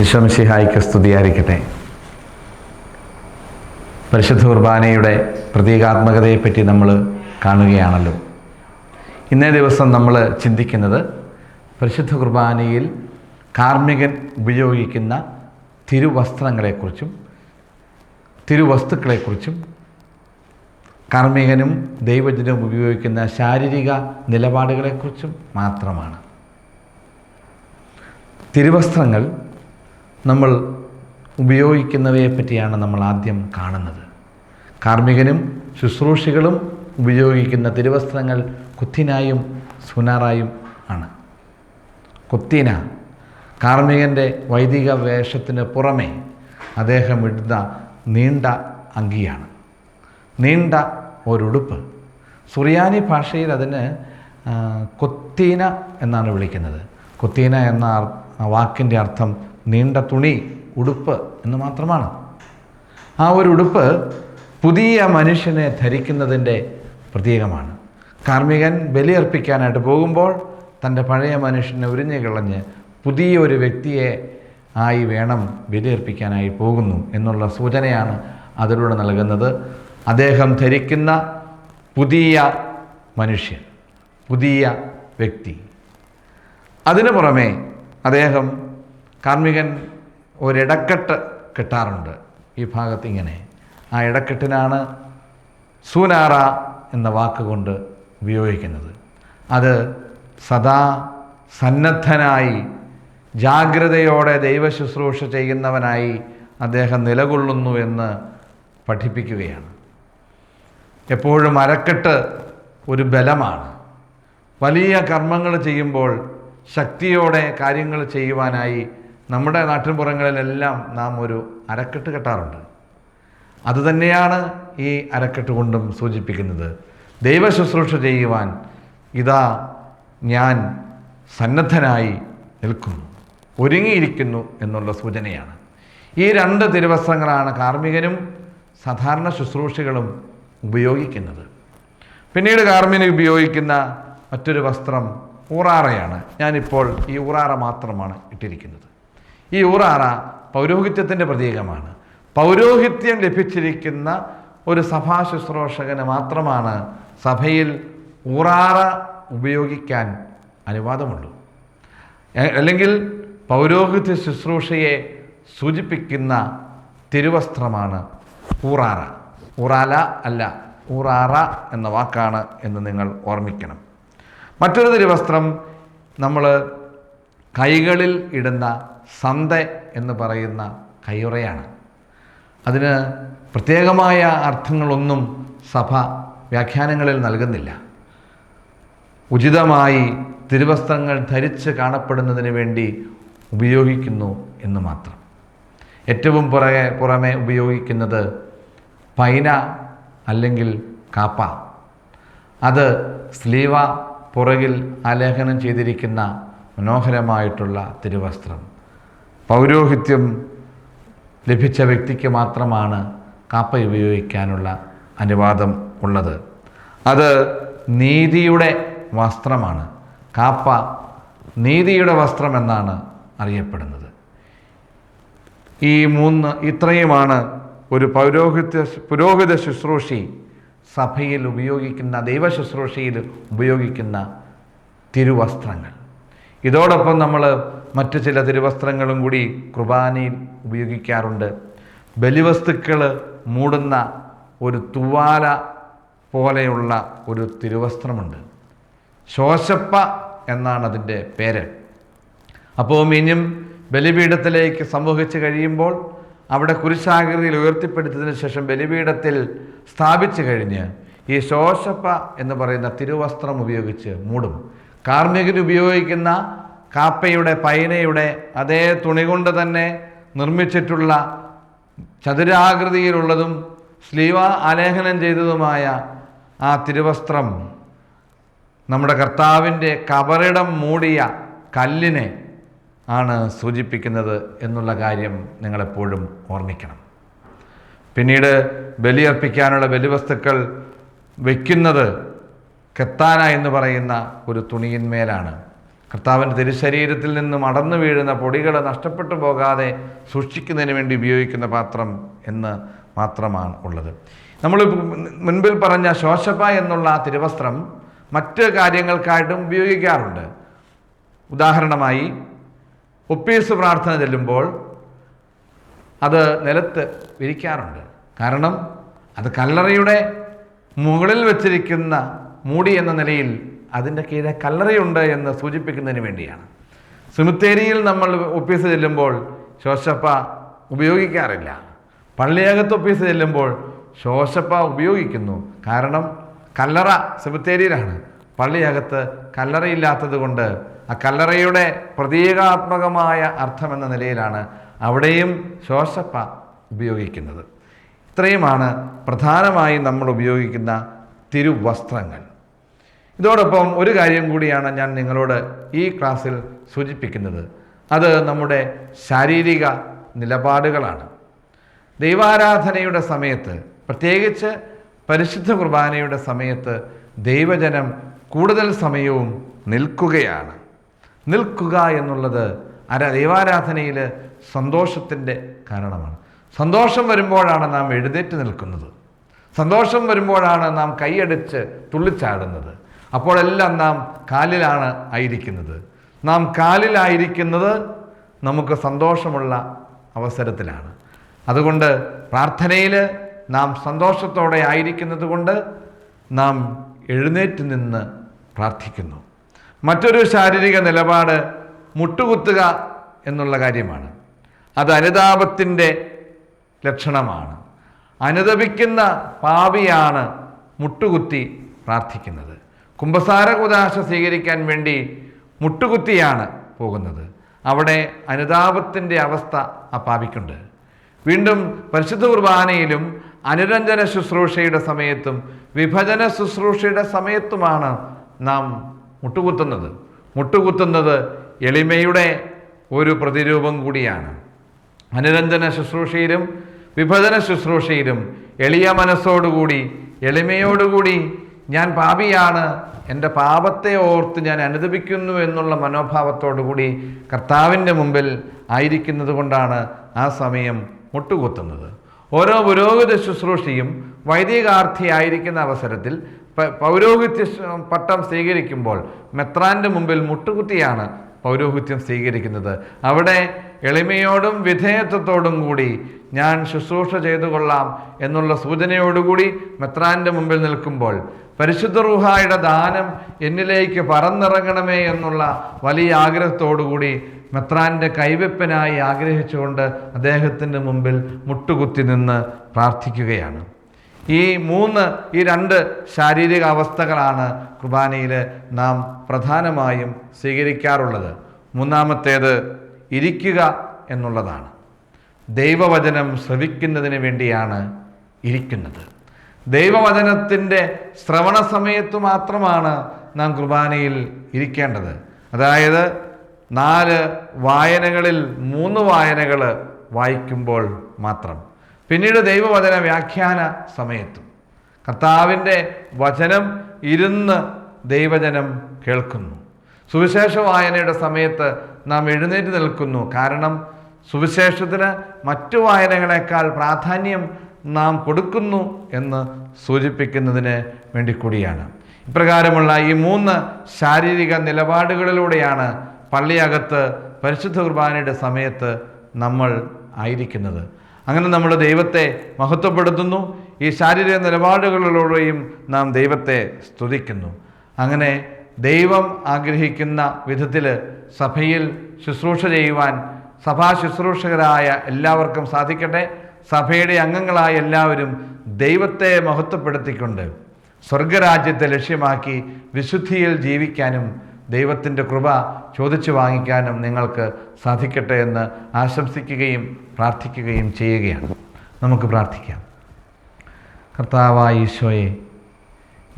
വിശ്വമിശിഹായിക്ക് സ്തുതിയായിരിക്കട്ടെ. പരിശുദ്ധ കുർബാനയുടെ പ്രതീകാത്മകതയെപ്പറ്റി നമ്മൾ കാണുകയാണല്ലോ. ഇന്നേ ദിവസം നമ്മൾ ചിന്തിക്കുന്നത് പരിശുദ്ധ കുർബാനയിൽ കാർമ്മികൻ ഉപയോഗിക്കുന്ന തിരുവസ്ത്രങ്ങളെക്കുറിച്ചും തിരുവസ്തുക്കളെക്കുറിച്ചും കാർമ്മികനും ദൈവജനവും ഉപയോഗിക്കുന്ന ശാരീരിക നിലപാടുകളെക്കുറിച്ചും മാത്രമാണ്. തിരുവസ്ത്രങ്ങൾ നമ്മൾ ഉപയോഗിക്കുന്നവയെ പറ്റിയാണ് നമ്മൾ ആദ്യം കാണുന്നത്. കാർമ്മികനും ശുശ്രൂഷികളും ഉപയോഗിക്കുന്ന തിരുവസ്ത്രങ്ങൾ കുത്തിനായും സുനാറായും ആണ്. കുത്തിന കാർമ്മികന്റെ വൈദിക വേഷത്തിന് പുറമെ അദ്ദേഹം ഇടുന്ന നീണ്ട അങ്കിയാണ്. നീണ്ട ഒരുടുപ്പ്. സുറിയാനി ഭാഷയിൽ അതിന് കൊത്തീന എന്നാണ് വിളിക്കുന്നത്. കൊത്തീന എന്ന വാക്കിന്റെ അർത്ഥം നീണ്ട തുണി ഉടുപ്പ് എന്ന് മാത്രമാണ്. ആ ഒരു ഉടുപ്പ് പുതിയ മനുഷ്യനെ ധരിക്കുന്നതിന്റെ പ്രതീകമാണ്. കാർമ്മികൻ ബലിയർപ്പിക്കാനായിട്ട് പോകുമ്പോൾ തന്റെ പഴയ മനുഷ്യനെ ഉരിഞ്ഞു കളഞ്ഞ് പുതിയ ഒരു വ്യക്തിയെ ആയി വേണം ബലിയർപ്പിക്കാനായി പോകുന്നു എന്നുള്ള സൂചനയാണ് അതിലൂടെ നൽകുന്നത്. അദ്ദേഹം ധരിക്കുന്ന പുതിയ മനുഷ്യൻ പുതിയ വ്യക്തി. അതിനു പുറമെ അദ്ദേഹം കാർമ്മികൻ ഒരിടക്കെട്ട് കെട്ടാറുണ്ട്. ഈ ഭാഗത്ത് ഇങ്ങനെ ആ ഇടക്കെട്ടിനാണ് സൂനാറ എന്ന വാക്കുകൊണ്ട് ഉപയോഗിക്കുന്നത്. അത് സദാ സന്നദ്ധനായി ജാഗ്രതയോടെ ദൈവശുശ്രൂഷ ചെയ്യുന്നവനായി അദ്ദേഹം നിലകൊള്ളുന്നു എന്ന് പഠിപ്പിക്കുകയാണ്. എപ്പോഴും അരക്കെട്ട് ഒരു ബലമാണ്. വലിയ കർമ്മങ്ങൾ ചെയ്യുമ്പോൾ ശക്തിയോടെ കാര്യങ്ങൾ ചെയ്യുവാനായി നമ്മുടെ നാട്ടിൻപുറങ്ങളിലെല്ലാം നാം ഒരു അരക്കെട്ട് കെട്ടാറുണ്ട്. അതുതന്നെയാണ് ഈ അരക്കെട്ട് കൊണ്ടും സൂചിപ്പിക്കുന്നത്. ദൈവ ശുശ്രൂഷ ചെയ്യുവാൻ ഇതാ ഞാൻ സന്നദ്ധനായി നിൽക്കുന്നു. ഒരുങ്ങിയിരിക്കുന്നു എന്നുള്ള സൂചനയാണ്. ഈ രണ്ട് തിരുവസ്ത്രങ്ങളാണ് കാർമ്മികനും സാധാരണ ശുശ്രൂഷകളും ഉപയോഗിക്കുന്നത്. പിന്നീട് കാർമ്മിന് ഉപയോഗിക്കുന്ന മറ്റൊരു വസ്ത്രം ഊറാറയാണ്. ഞാനിപ്പോൾ ഈ ഊറാറ മാത്രമാണ് ഇട്ടിരിക്കുന്നത്. ഈ ഊറാറ പൗരോഹിത്യത്തിന്റെ പ്രതീകമാണ്. പൗരോഹിത്യം ലഭിച്ചിരിക്കുന്ന ഒരു സഭാ ശുശ്രൂഷകന് മാത്രമാണ് സഭയിൽ ഊറാറ ഉപയോഗിക്കാൻ അനുവാദമുള്ളൂ. അല്ലെങ്കിൽ പൗരോഹിത്യ ശുശ്രൂഷയെ സൂചിപ്പിക്കുന്ന തിരുവസ്ത്രമാണ് ഊറാറ ഊറാല അല്ല ഊറാറ എന്ന വാക്കാണ് എന്ന് നിങ്ങൾ ഓർമ്മിക്കണം. മറ്റൊരു തിരുവസ്ത്രം നമ്മൾ കൈകളിൽ ഇടുന്ന സന്ത എന്ന് പറയുന്ന കയ്യുറയാണ്. അതിന് പ്രത്യേകമായ അർത്ഥങ്ങളൊന്നും സഭ വ്യാഖ്യാനങ്ങളിൽ നൽകുന്നില്ല. ഉചിതമായി തിരുവസ്ത്രങ്ങൾ ധരിച്ച് കാണപ്പെടുന്നതിന് വേണ്ടി ഉപയോഗിക്കുന്നു എന്ന് മാത്രം. ഏറ്റവും പുറകെ പുറമെ ഉപയോഗിക്കുന്നത് പൈന അല്ലെങ്കിൽ കാപ്പ. അത് സ്ലീവ പുറകിൽ ആലേഖനം ചെയ്തിരിക്കുന്ന മനോഹരമായിട്ടുള്ള തിരുവസ്ത്രം. പൗരോഹിത്യം ലഭിച്ച വ്യക്തിക്ക് മാത്രമാണ് കാപ്പ ഉപയോഗിക്കാനുള്ള അനുവാദം ഉള്ളത്. അത് നീതിയുടെ വസ്ത്രമാണ്. കാപ്പ നീതിയുടെ വസ്ത്രം എന്നാണ് അറിയപ്പെടുന്നത്. ഈ മൂന്ന് ഇത്രയുമാണ് ഒരു പൗരോഹിത്യ പുരോഹിത ശുശ്രൂഷി സഭയിൽ ഉപയോഗിക്കുന്ന ദൈവശുശ്രൂഷയിൽ ഉപയോഗിക്കുന്ന തിരുവസ്ത്രങ്ങൾ. ഇതോടൊപ്പം നമ്മൾ മറ്റു ചില തിരുവസ്ത്രങ്ങളും കൂടി കുർബാനയിൽ ഉപയോഗിക്കാറുണ്ട്. ബലിവസ്തുക്കൾ മൂടുന്ന ഒരു തുവാല പോലെയുള്ള ഒരു തിരുവസ്ത്രമുണ്ട്. ശോശപ്പ എന്നാണ് അതിന്റെ പേര്. അപ്പോൾ ഇനിയും ബലിപീഠത്തിലേക്ക് സമൂഹിച്ച് കഴിയുമ്പോൾ അവിടെ കുരിശാകൃതിയിൽ ഉയർത്തിപ്പെടുത്തിയതിനു ശേഷം ബലിപീഠത്തിൽ സ്ഥാപിച്ചു കഴിഞ്ഞ് ഈ ശോശപ്പ എന്ന് പറയുന്ന തിരുവസ്ത്രം ഉപയോഗിച്ച് മൂടും. ഉപയോഗിക്കുന്ന കാപ്പയുടെ പൈനയുടെ അതേ തുണി കൊണ്ട് തന്നെ നിർമ്മിച്ചിട്ടുള്ള ചതുരാകൃതിയിലുള്ളതും സ്ലീവ ആലേഖനം ചെയ്തതുമായ ആ തിരുവസ്ത്രം നമ്മുടെ കർത്താവിന്റെ കബറിടം മൂടിയ കല്ലിനെ ആണ് സൂചിപ്പിക്കുന്നത് എന്നുള്ള കാര്യം നിങ്ങളെപ്പോഴും ഓർമ്മിക്കണം. പിന്നീട് ബലിയർപ്പിക്കാനുള്ള ബലിവസ്തുക്കൾ വയ്ക്കുന്നത് കെത്താന എന്ന് പറയുന്ന ഒരു തുണിയിന്മേലാണ്. കർത്താവിന്റെ തിരുശരീരത്തിൽ നിന്നും അടന്നു വീഴുന്ന പൊടികൾ നഷ്ടപ്പെട്ടു പോകാതെ സൂക്ഷിക്കുന്നതിന് വേണ്ടി ഉപയോഗിക്കുന്ന പാത്രം എന്ന് മാത്രമാണ് ഉള്ളത്. നമ്മൾ മുൻപിൽ പറഞ്ഞ ശോശപ്പ എന്നുള്ള ആ തിരുവസ്ത്രം മറ്റ് കാര്യങ്ങൾക്കായിട്ടും ഉപയോഗിക്കാറുണ്ട്. ഉദാഹരണമായി ഒപ്പീസ് പ്രാർത്ഥന ചെല്ലുമ്പോൾ അത് നിലത്ത് വിരിക്കാറുണ്ട്. കാരണം അത് കല്ലറയുടെ മുകളിൽ വച്ചിരിക്കുന്ന മൂടി എന്ന നിലയിൽ അതിന്റെ കീഴെ കല്ലറയുണ്ട് എന്ന് സൂചിപ്പിക്കുന്നതിന് വേണ്ടിയാണ്. സുമിത്തേരിയിൽ നമ്മൾ ഒപ്പീസ് ചെല്ലുമ്പോൾ ശോശപ്പ ഉപയോഗിക്കാറില്ല. പള്ളിയകത്ത് ഒപ്പീസ് ചെല്ലുമ്പോൾ ശോശപ്പ ഉപയോഗിക്കുന്നു. കാരണം കല്ലറ സിമിത്തേരിയിലാണ്. പള്ളിയകത്ത് കല്ലറയില്ലാത്തത് കൊണ്ട് ആ കല്ലറയുടെ പ്രതീകാത്മകമായ അർത്ഥം എന്ന നിലയിലാണ് അവിടെയും ശോശപ്പ ഉപയോഗിക്കുന്നത്. ഇത്രയുമാണ് പ്രധാനമായും നമ്മൾ ഉപയോഗിക്കുന്ന തിരുവസ്ത്രങ്ങൾ. ഇതോടൊപ്പം ഒരു കാര്യം കൂടിയാണ് ഞാൻ നിങ്ങളോട് ഈ ക്ലാസ്സിൽ സൂചിപ്പിക്കുന്നത്. അത് നമ്മുടെ ശാരീരിക നിലപാടുകളാണ്. ദൈവാരാധനയുടെ സമയത്ത് പ്രത്യേകിച്ച് പരിശുദ്ധ കുർബാനയുടെ സമയത്ത് ദൈവജനം കൂടുതൽ സമയവും നിൽക്കുകയാണ്. നിൽക്കുക എന്നുള്ളത് അര ദൈവാരാധനയിൽ സന്തോഷത്തിന്റെ കാരണമാണ്. സന്തോഷം വരുമ്പോഴാണ് നാം എഴുന്നേറ്റ് നിൽക്കുന്നത്. സന്തോഷം വരുമ്പോഴാണ് നാം കൈയടിച്ച് തുള്ളിച്ചാടുന്നത്. അപ്പോഴെല്ലാം നാം കാലിലാണ് ആയിരിക്കുന്നത്. നാം കാലിലായിരിക്കുന്നത് നമുക്ക് സന്തോഷമുള്ള അവസരത്തിലാണ്. അതുകൊണ്ട് പ്രാർത്ഥനയിൽ നാം സന്തോഷത്തോടെ ആയിരിക്കുന്നത് കൊണ്ട് നാം എഴുന്നേറ്റ് നിന്ന് പ്രാർത്ഥിക്കുന്നു. മറ്റൊരു ശാരീരിക നിലപാട് മുട്ടുകുത്തുക എന്നുള്ള കാര്യമാണ്. അത് അനുതാപത്തിന്റെ ലക്ഷണമാണ്. അനുതപിക്കുന്ന പാവിയാണ് മുട്ടുകുത്തി പ്രാർത്ഥിക്കുന്നത്. കുംഭസാര കുദാശ സ്വീകരിക്കാൻ വേണ്ടി മുട്ടുകുത്തിയാണ് പോകുന്നത്. അവിടെ അനുതാപത്തിന്റെ അവസ്ഥ ആ പാപിക്കുണ്ട് വീണ്ടും പരിശുദ്ധ കുർബാനയിലും അനുരഞ്ജന ശുശ്രൂഷയുടെ സമയത്തും വിഭജന ശുശ്രൂഷയുടെ സമയത്തുമാണ് നാം മുട്ടുകുത്തുന്നത്. മുട്ടുകുത്തുന്നത് എളിമയുടെ ഒരു പ്രതിരൂപം കൂടിയാണ്. അനുരഞ്ജന ശുശ്രൂഷയിലും വിഭജന ശുശ്രൂഷയിലും എളിയ മനസ്സോടുകൂടി എളിമയോടുകൂടി ഞാൻ പാപിയാണ്. എന്റെ പാപത്തെ ഓർത്ത് ഞാൻ അനുദപിക്കുന്നു എന്നുള്ള മനോഭാവത്തോടുകൂടി കർത്താവിന്റെ മുമ്പിൽ ആയിരിക്കുന്നത് കൊണ്ടാണ് ആ സമയം മുട്ടുകുത്തുന്നത്. ഓരോ പുരോഹിത ശുശ്രൂഷയും വൈദികാർത്ഥിയായിരിക്കുന്ന അവസരത്തിൽ പൗരോഹിത്യ പട്ടം സ്വീകരിക്കുമ്പോൾ മെത്രാന്റെ മുമ്പിൽ മുട്ടുകുത്തിയാണ് പൗരോഹിത്യം സ്വീകരിക്കുന്നത്. അവിടെ എളിമയോടും വിധേയത്വത്തോടും കൂടി ഞാൻ ശുശ്രൂഷ ചെയ്തു കൊള്ളാം എന്നുള്ള സൂചനയോടുകൂടി മെത്രാന്റെ മുമ്പിൽ നിൽക്കുമ്പോൾ പരിശുദ്ധ റൂഹായുടെ ദാനം എന്നിലേക്ക് പറന്നിറങ്ങണമേ എന്നുള്ള വലിയ ആഗ്രഹത്തോടുകൂടി മെത്രാന്റെ കൈവെപ്പിനായി ആഗ്രഹിച്ചുകൊണ്ട് അദ്ദേഹത്തിന്റെ മുമ്പിൽ മുട്ടുകുത്തി നിന്ന് പ്രാർത്ഥിക്കുകയാണ്. ഈ മൂന്ന് ഈ രണ്ട് ശാരീരിക അവസ്ഥകളാണ് കുർബാനയിൽ നാം പ്രധാനമായും സ്വീകരിക്കാറുള്ളത്. മൂന്നാമത്തേത് ഇരിക്കുക എന്നുള്ളതാണ്. ദൈവവചനം ശ്രവിക്കുന്നതിന് വേണ്ടിയാണ് ഇരിക്കുന്നത്. ദൈവവചനത്തിന്റെ ശ്രവണ സമയത്ത് മാത്രമാണ് നാം കുർബാനയിൽ ഇരിക്കേണ്ടത്. അതായത് നാല് വായനകളിൽ മൂന്ന് വായനകൾ വായിക്കുമ്പോൾ മാത്രം. പിന്നീട് ദൈവവചന വ്യാഖ്യാന സമയത്തും. കർത്താവിന്റെ വചനം ഇരുന്ന് ദൈവജനം കേൾക്കുന്നു. സുവിശേഷ വായനയുടെ സമയത്ത് നാം എഴുന്നേറ്റ് നിൽക്കുന്നു. കാരണം സുവിശേഷത്തിന് മറ്റു വായനകളെക്കാൾ പ്രാധാന്യം നാം കൊടുക്കുന്നു എന്ന് സൂചിപ്പിക്കുന്നതിന് വേണ്ടി കൂടിയാണ്. ഇപ്രകാരമുള്ള ഈ മൂന്ന് ശാരീരിക നിലപാടുകളിലൂടെയാണ് പള്ളിയകത്ത് പരിശുദ്ധ കുർബാനയുടെ സമയത്ത് നമ്മൾ ആയിരിക്കുന്നത്. അങ്ങനെ നമ്മൾ ദൈവത്തെ മഹത്വപ്പെടുത്തുന്നു. ഈ ശാരീരിക നിലപാടുകളിലൂടെയും നാം ദൈവത്തെ സ്തുതിക്കുന്നു. അങ്ങനെ ദൈവം ആഗ്രഹിക്കുന്ന വിധത്തിൽ സഭയിൽ ശുശ്രൂഷ ചെയ്യുവാൻ സഭാ ശുശ്രൂഷകരായ എല്ലാവർക്കും സാധിക്കട്ടെ. സഭയുടെ അംഗങ്ങളായ എല്ലാവരും ദൈവത്തെ മഹത്വപ്പെടുത്തിക്കൊണ്ട് സ്വർഗരാജ്യത്തെ ലക്ഷ്യമാക്കി വിശുദ്ധിയിൽ ജീവിക്കാനും ദൈവത്തിന്റെ കൃപ ചോദിച്ചു വാങ്ങിക്കാനും നിങ്ങൾക്ക് സാധിക്കട്ടെ എന്ന് ആശംസിക്കുകയും പ്രാർത്ഥിക്കുകയും ചെയ്യുകയാണ്. നമുക്ക് പ്രാർത്ഥിക്കാം. കർത്താവായ ഈശോയെ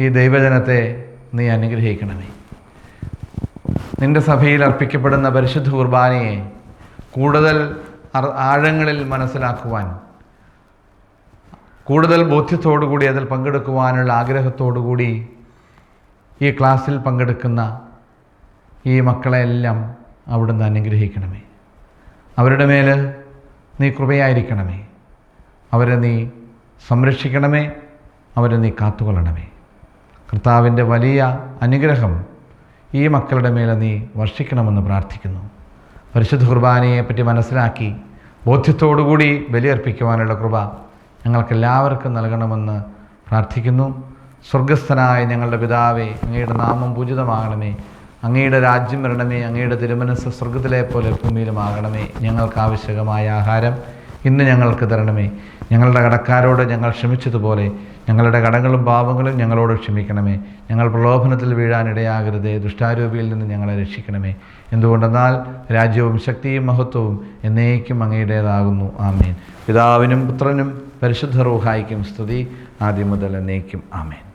ഈ ദൈവജനത്തെ നീ അനുഗ്രഹിക്കണമേ. നിന്റെ സഭയിൽ അർപ്പിക്കപ്പെടുന്ന പരിശുദ്ധ കുർബാനയെ കൂടുതൽ ആഴങ്ങളിൽ മനസ്സിലാക്കുവാൻ കൂടുതൽ ബോധ്യത്തോടുകൂടി അതിൽ പങ്കെടുക്കുവാനുള്ള ആഗ്രഹത്തോടുകൂടി ഈ ക്ലാസ്സിൽ പങ്കെടുക്കുന്ന ഈ മക്കളെല്ലാം അവിടുന്ന് അനുഗ്രഹിക്കണമേ. അവരുടെ മേൽ നീ കൃപയായിരിക്കണമേ. അവരെ നീ സംരക്ഷിക്കണമേ. അവരെ നീ കാത്തുകൊള്ളണമേ. കർത്താവിന്റെ വലിയ അനുഗ്രഹം ഈ മക്കളുടെ മേലെ നീ വർഷിക്കണമെന്ന് പ്രാർത്ഥിക്കുന്നു. പരിശുദ്ധ കുർബാനയെപ്പറ്റി മനസ്സിലാക്കി ബോധ്യത്തോടുകൂടി ബലിയർപ്പിക്കുവാനുള്ള കൃപ ഞങ്ങൾക്കെല്ലാവർക്കും നൽകണമെന്ന് പ്രാർത്ഥിക്കുന്നു. സ്വർഗസ്ഥനായ ഞങ്ങളുടെ പിതാവേ അങ്ങയുടെ നാമം പൂജിതമാകണമേ. അങ്ങയുടെ രാജ്യം വരണമേ അങ്ങയുടെ തിരുമനസ് സ്വർഗത്തിലെ പോലെ ഭൂമിയിലുമാകണമേ. ഞങ്ങൾക്ക് ആവശ്യകമായ ആഹാരം ഇന്ന് ഞങ്ങൾക്ക് തരണമേ. ഞങ്ങളുടെ കടക്കാരോട് ഞങ്ങൾ ക്ഷമിച്ചതുപോലെ ഞങ്ങളുടെ കടങ്ങളും പാപങ്ങളും ഞങ്ങളോട് ക്ഷമിക്കണമേ. ഞങ്ങൾ പ്രലോഭനത്തിൽ വീഴാനിടയാകരുതേ ദുഷ്ടാരൂപിയിൽ നിന്ന് ഞങ്ങളെ രക്ഷിക്കണമേ. എന്തുകൊണ്ടെന്നാൽ രാജ്യവും ശക്തിയും മഹത്വവും എന്നേക്കും അങ്ങയുടേതാകുന്നു. ആമേൻ. പിതാവിനും പുത്രനും പരിശുദ്ധ റൂഹായിക്കും സ്തുതി ആദ്യം മുതൽ എന്നേക്കും. ആമേൻ.